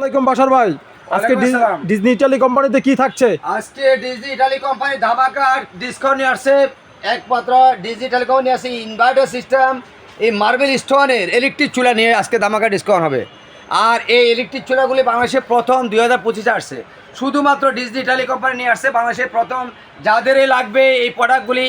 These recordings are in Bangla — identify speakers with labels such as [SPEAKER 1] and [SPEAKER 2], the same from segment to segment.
[SPEAKER 1] আসসালামাইকুম বাসার ভাই। আজকে ডিজনি ইটালি কোম্পানিতে কি থাকছে?
[SPEAKER 2] আজকে ডিজিটালি কোম্পানি ধামাকা ডিসকাউন্ট নিয়ে আসছে। একমাত্র ডিজিটাল কোম্পানি আসছে ইনভার্টার সিস্টেম এই মার্বেল স্টোনের ইলেকট্রিক চুলা নিয়ে আজকে ধামাকা ডিসকাউন্ট হবে। আর এই ইলেকট্রিক চুলাগুলি বাংলাদেশে প্রথম দুই হাজার পঁচিশে আসছে। শুধুমাত্র ডিজিটালি কোম্পানি নিয়ে আসছে বাংলাদেশে প্রথম যাদের লাগবে এই প্রোডাক্টগুলি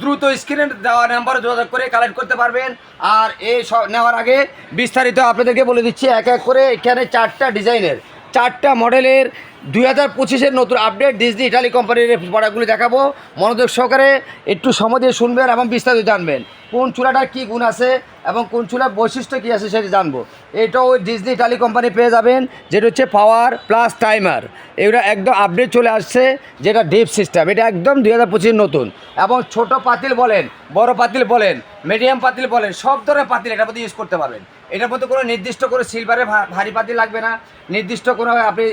[SPEAKER 2] দ্রুত স্ক্রিনে দেওয়া নাম্বারে যোগাযোগ করে কালেক্ট করতে পারবেন। আর এই নেওয়ার আগে বিস্তারিত আপনাদেরকে বলে দিচ্ছি, এক এক করে এখানে চারটা ডিজাইনের চারটা মডেলের দুই হাজার পঁচিশের নতুন আপডেট ডিজনি ইটালি কোম্পানির প্রোডাক্টগুলি দেখাবো। মনোযোগ সহকারে একটু সময় দিয়ে শুনবেন এবং বিস্তারিত জানবেন। কোন চুলাটার কী গুণ আছে এবং কোন চুলার বৈশিষ্ট্য কী আছে সেটা জানব। এটাও ওই ডিজনি ইটালি কোম্পানি পেয়ে যাবেন, যেটা হচ্ছে পাওয়ার প্লাস টাইমার এগুলো একদম আপডেট চলে আসছে, যেটা ডিপ সিস্টেম এটা একদম দুই হাজার পঁচিশ নতুন। এবং ছোট পাতিল বলেন, বড় পাতিল বলেন মিডিয়াম পাতিল বলেন, সব ধরনের পাতিল এটার মধ্যে ইউজ করতে পারবেন। এটার মধ্যে কোনো নির্দিষ্ট করে সিলভারের ভারী পাতি লাগবে না, নির্দিষ্ট কোনো আপনি,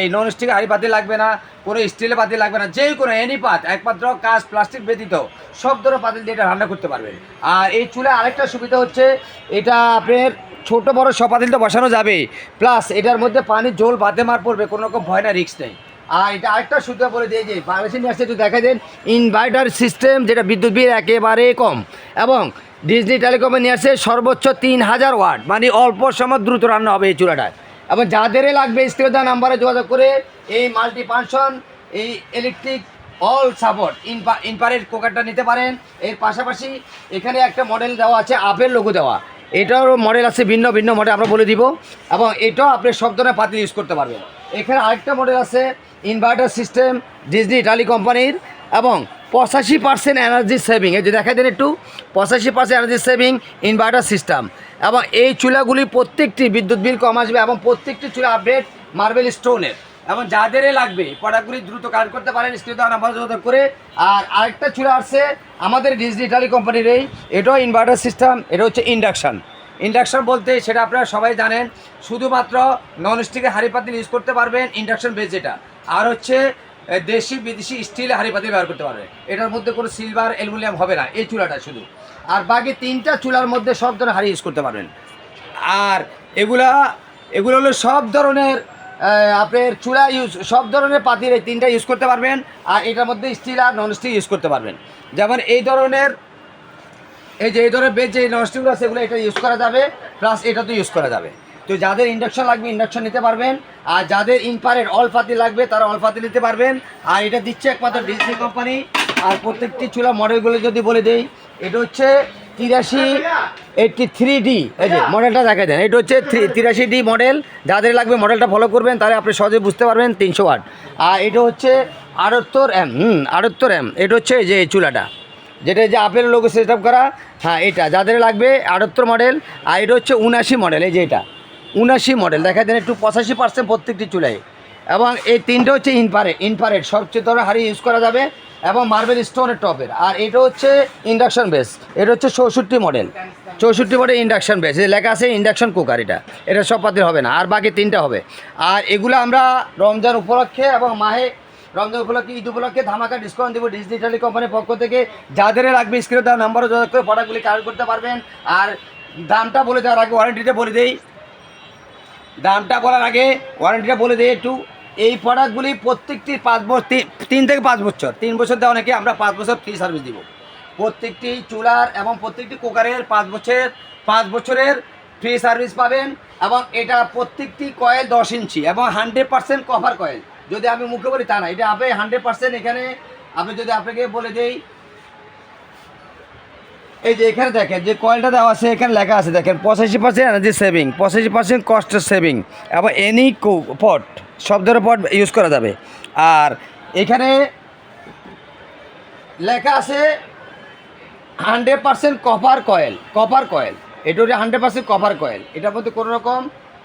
[SPEAKER 2] এই নন স্টিক হাড়ি পাতিল লাগবে না, কোনো স্টিলের পাতি লাগবে না, যে কোনো এনি পাত একমাত্র কাজ প্লাস্টিক ব্যতীত, সব ধরনের পাতিল দিয়ে এটা রান্না করতে পারবেন। আর এই চুলে আরেকটা সুবিধা হচ্ছে, এটা আপনার ছোট বড় সব পাতিল তো বসানো যাবে প্লাস এটার মধ্যে পানির জল বাদে মার পড়বে, কোনো রকম ভয় না রিস্ক নেই। আর এটা আরেকটা সুবিধা বলে দিয়ে যে বাংলাদেশে নিয়ে আসছে একটু দেখা দেন ইনভার্টার সিস্টেম যেটা বিদ্যুৎ বিল একেবারে কম, এবং ডিজনি টেলিকমে নিয়ে আসছে সর্বোচ্চ তিন হাজার ওয়াট। মানে অল্প সময় দ্রুত রান্না হবে এই চুলাটায়। এবং যাদের লাগবে স্ক্রিনে নাম্বারে যোগাযোগ করে এই মাল্টি পানশন এই ইলেকট্রিক অল সাপোর্ট ইনপা ইনপারের কুকারটা নিতে পারেন। এর পাশাপাশি এখানে একটা মডেল দেওয়া আছে, আপেল লোগো দেওয়া। এটারও মডেল আছে, ভিন্ন ভিন্ন মডেল আমরা বলে দিব। এবং এটাও আপনি সব ধরনের পাতিল ইউজ করতে পারবেন। এখানে আরেকটা মডেল আছে ইনভার্টার সিস্টেম ডিজনি ইটালি কোম্পানির এবং পঁচাশি পার্সেন্ট এনার্জি সেভিং এই যে দেখা দেন একটু। পঁচাশি percent energy saving inverter system এবং এই চুলাগুলি প্রত্যেকটি বিদ্যুৎ বিল কম আসবে এবং প্রত্যেকটি চুলা আপডেট মার্বেল স্টোনের এবং যাদেরই লাগবে প্রোডাক্টগুলি দ্রুত কাজ করতে পারেন, স্ক্রিনে দেওয়া নাম্বার যোগাযোগ করে। আর আরেকটা চুলা আসছে আমাদের ডিজিটালি কোম্পানির এই। এটাও ইনভার্টার সিস্টেম এটা হচ্ছে ইন্ডাকশান ইন্ডাকশন বলতে সেটা আপনারা সবাই জানেন, শুধুমাত্র নন স্টিকের হাঁড়ি পাতিল ইউজ করতে পারবেন ইন্ডাকশন বেস যেটা। আর হচ্ছে দেশি, বিদেশি স্টিলের হাঁড়ি পাতিল ব্যবহার করতে পারবেন এটার মধ্যে কোনো সিলভার অ্যালুমিনিয়াম হবে না, এই চুলাটা শুধু। আর বাকি তিনটা চুলার মধ্যে সব ধরনের হাঁড়ি ইউজ করতে পারবেন। আর এগুলা, এগুলো হলো সব ধরনের আপনার চুলা ইউজ সব ধরনের পাতির এই তিনটা ইউজ করতে পারবেন, আর এটার মধ্যে স্টিল আর নন স্টিল ইউজ করতে পারবেন। যেমন এই ধরনের, এই যে, এই ধরনের বেজ যে ননস্টিকগুলো আছে সেগুলো এটা ইউজ করা যাবে প্লাস এটা তো ইউজ করা যাবে। তো যাদের ইন্ডাকশন লাগবে ইন্ডাকশন নিতে পারবেন। আর যাদের ইনফারের অল পাতি লাগবে, তারা অল পাতি নিতে পারবেন। আর এটা দিচ্ছে একমাত্র ডিজনি কোম্পানি আর প্রত্যেকটি চুলা মডেলগুলো যদি বলে দেই, এটা হচ্ছে তিরাশি এইটটি থ্রি ডি এই যে মডেলটা দেখা দেন, এটা হচ্ছে তিরাশি ডি মডেল যাদের লাগবে মডেলটা ফলো করবেন, তাহলে আপনি সহজে বুঝতে পারবেন তিনশো ওয়াট আর এটা হচ্ছে আটাত্তর এম হুম, আটাত্তর এম এটা হচ্ছে যে চুলাটা। যেটা যে আপেল লোগো সেট করা হ্যাঁ এটা। যাদের লাগবে আটাত্তর মডেল আর এটা হচ্ছে উনাশি মডেল এই যে এটা। উনাশি মডেল দেখা দেন একটু পঁচাশি পার্সেন্ট প্রত্যেকটি চুলাই। এবং এই তিনটে হচ্ছে ইনপারে ইনপারেট সবচেয়ে ধরনের হাড়ি ইউজ করা যাবে। এবং মার্বেল স্টোনের টপের আর এটা হচ্ছে ইন্ডাকশন বেস এটা হচ্ছে চৌষট্টি মডেল চৌষট্টি মডেল ইন্ডাকশন বেস লেখা আছে ইন্ডাকশন কুকার এটা। এটা সব পাতিল হবে না। আর বাকি তিনটা হবে। আর এগুলো আমরা রমজান উপলক্ষে এবং মাহে রমজান উপলক্ষে, ঈদ উপলক্ষে ধামাকা ডিসকাউন্ট দেবো ডিজিটালি কোম্পানির পক্ষ থেকে। যাদের লাগবে স্ক্রিনে দেওয়া নাম্বারও যোগাযোগ করে প্রোডাক্টগুলি কালেক্ট করতে পারবেন। আর দামটা বলে দেওয়ার আগে ওয়ারেন্টিটা বলে দেই। দামটা বলার আগে ওয়ারেন্টিটা বলে দিই একটু। এই প্রোডাক্টগুলি প্রত্যেকটি পাঁচ বছর তিন থেকে পাঁচ বছর, তিন বছর দেওয়া অনেকে আমরা পাঁচ বছর ফ্রি সার্ভিস দিব। প্রত্যেকটি চুলার এবং প্রত্যেকটি কুকারের পাঁচ বছরের পাঁচ বছরের ফ্রি সার্ভিস পাবেন এবং এটা প্রত্যেকটি কয়েল দশ ইঞ্চি এবং হান্ড্রেড পার্সেন্ট কভার কয়েল যদি আমি মুখে বলি তা না, এটা আপনি হান্ড্রেড পার্সেন্ট এখানে, আপনি যদি আপনাকে বলে দেই এই যে এখানে দেখেন, যে কয়েলটা দেওয়া আছে, এখানে লেখা আছে, দেখেন, পঁচাশি পার্সেন্ট এনার্জি সেভিং পঁচাশি পার্সেন্ট কস্ট সেভিং এবং এনি পট ধরনের পট ইউজ করা যাবে। আর এখানে লেখা আছে hundred percent copper coil copper coil এটা হচ্ছে হান্ড্রেড পার্সেন্ট কপার কয়েল এটার মধ্যে কোনো রকম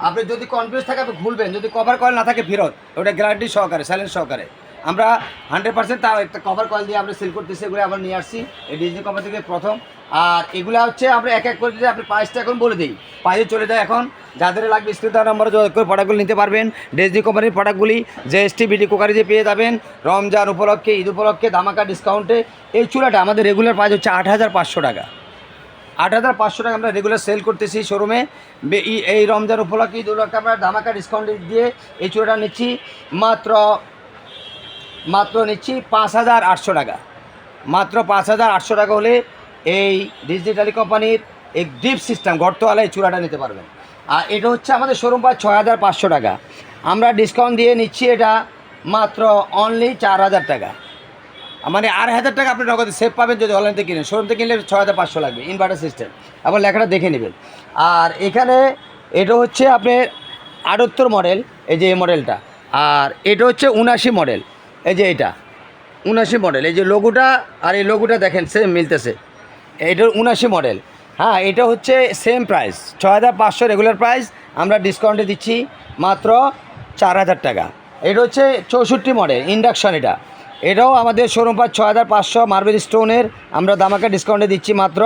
[SPEAKER 2] আপনি যদি কনফিউজ থাকে, আপনি ভুলবেন, যদি কভার কয়েল না থাকে, ফেরত, ওটা গ্যারান্টি সহকারে স্যালেন্স সহকারে। আমরা হান্ড্রেড পার্সেন্ট তার একটা কভার কয়েল দিয়ে আমরা সেল করতেছি, এগুলো আমরা নিয়ে আসছি। এই ডিজনি কোম্পানি থেকে প্রথম। আর এগুলো হচ্ছে আমরা এক এক করে যদি আপনি প্রাইসটা এখন বলে দিই প্রাইসে চলে যায় এখন। যাদের লাগবে স্ক্রিন তার নম্বরে যোগাযোগ করে প্রোডাক্টগুলো নিতে পারবেন। ডিজনি কোম্পানির প্রোডাক্টগুলি জিএসটি বিডি কুকারি দিয়ে পেয়ে যাবেন। রমজান উপলক্ষে, ঈদ উপলক্ষে, ধামাকা ডিসকাউন্টে এই চুলাটা আমাদের রেগুলার প্রাইস হচ্ছে আট হাজার পাঁচশো টাকা। আট হাজার পাঁচশো টাকা আমরা রেগুলার সেল করতেছি শোরুমে এই- রমজান উপলক্ষে, ঈদ উপলক্ষে আমরা ধামাকা ডিসকাউন্ট দিয়ে এই চুড়াটা নিচ্ছি। মাত্র মাত্র নিচ্ছি পাঁচ হাজার আটশো টাকা। মাত্র পাঁচ হাজার আটশো টাকা হলে এই ডিজিটালি কোম্পানির এই ডিপ সিস্টেম গর্তওয়ালা এই চূড়াটা নিতে পারবেন। আর এটা হচ্ছে আমাদের শোরুম পায় ছয় হাজার পাঁচশো টাকা। আমরা ডিসকাউন্ট দিয়ে নিচ্ছি এটা মাত্র অনলি চার হাজার টাকা। মানে আড়াই হাজার টাকা আপনি নগদে সেভ পাবেন যদি অনলাইন থেকে কিনেন। শোরুম থেকে কিনলে ছয় হাজার পাঁচশো লাগবে ইনভার্টার সিস্টেম আবার লেখাটা দেখে নেবেন। আর এখানে এটা হচ্ছে আপনার আটাত্তর মডেল এই যে এই মডেলটা আর এটা হচ্ছে উনাশি মডেল এই যে এটা উনাশি মডেল এই যে লোগোটা আর এই লোগোটা দেখেন সেম মিলতেছে। এটা উনাশি মডেল হ্যাঁ এটা হচ্ছে সেম প্রাইস ছ হাজার পাঁচশো রেগুলার প্রাইস আমরা ডিসকাউন্টে দিচ্ছি মাত্র চার হাজার টাকা। এটা হচ্ছে চৌষট্টি মডেল ইন্ডাকশন এটা। এটাও আমাদের শোরুম পাঁচ ছ হাজার পাঁচশো মার্বেল স্টোনের আমরা দামাকে ডিসকাউন্টে দিচ্ছি মাত্র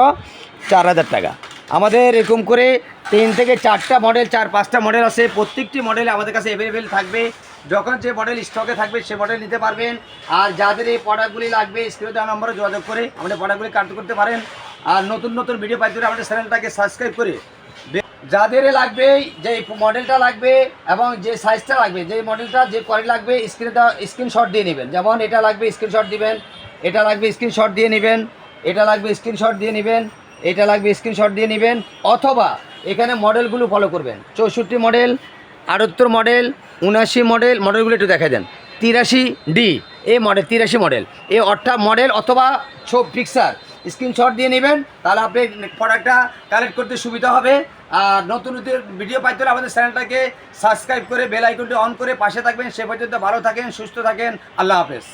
[SPEAKER 2] চার হাজার টাকা। আমাদের এরকম করে তিন থেকে চারটা মডেল চার পাঁচটা মডেল আছে, প্রত্যেকটি মডেল আমাদের কাছে অ্যাভেলেবেল থাকবে। যখন যে মডেল স্টকে থাকবে সে মডেল নিতে পারবেন। আর যাদের এই প্রোডাক্টগুলি লাগবে, স্ক্রিনে দেওয়া নম্বরে যোগাযোগ করে আমাদের প্রোডাক্টগুলি কাটতে করতে পারেন। আর নতুন নতুন ভিডিও পাইতে হলে আমাদের চ্যানেলটাকে সাবস্ক্রাইব করে যাদের লাগবে যে মডেলটা লাগবে এবং যে সাইজটা লাগবে যে মডেলটা যে কোয়ালিটি লাগবে, স্ক্রিনে দেওয়া স্ক্রিনশট দিয়ে নেবেন। যেমন এটা লাগবে স্ক্রিনশট দিবেন, এটা লাগবে স্ক্রিনশট দিয়ে নেবেন, এটা লাগবে স্ক্রিনশট দিয়ে নেবেন, এটা লাগবে স্ক্রিনশট দিয়ে নেবেন, অথবা এখানে মডেলগুলো ফলো করবেন। চৌষট্টি মডেল আটাত্তর মডেল উনাশি মডেল মডেলগুলো একটু দেখা দেন। তিরাশি ডি এ মডেল তিরাশি মডেল এ অর্থাৎ মডেল অথবা ছোপ পিকচার স্ক্রিনশট দিয়ে নেবেন, তাহলে আপনি প্রোডাক্টটা কালেক্ট করতে সুবিধা হবে। আর নতুন নতুন ভিডিও পাইতে হলে আমাদের চ্যানেলটাকে সাবস্ক্রাইব করে বেল আইকনটি অন করে পাশে থাকবেন। সে পর্যন্ত ভালো থাকেন, সুস্থ থাকেন। আল্লাহ হাফেজ।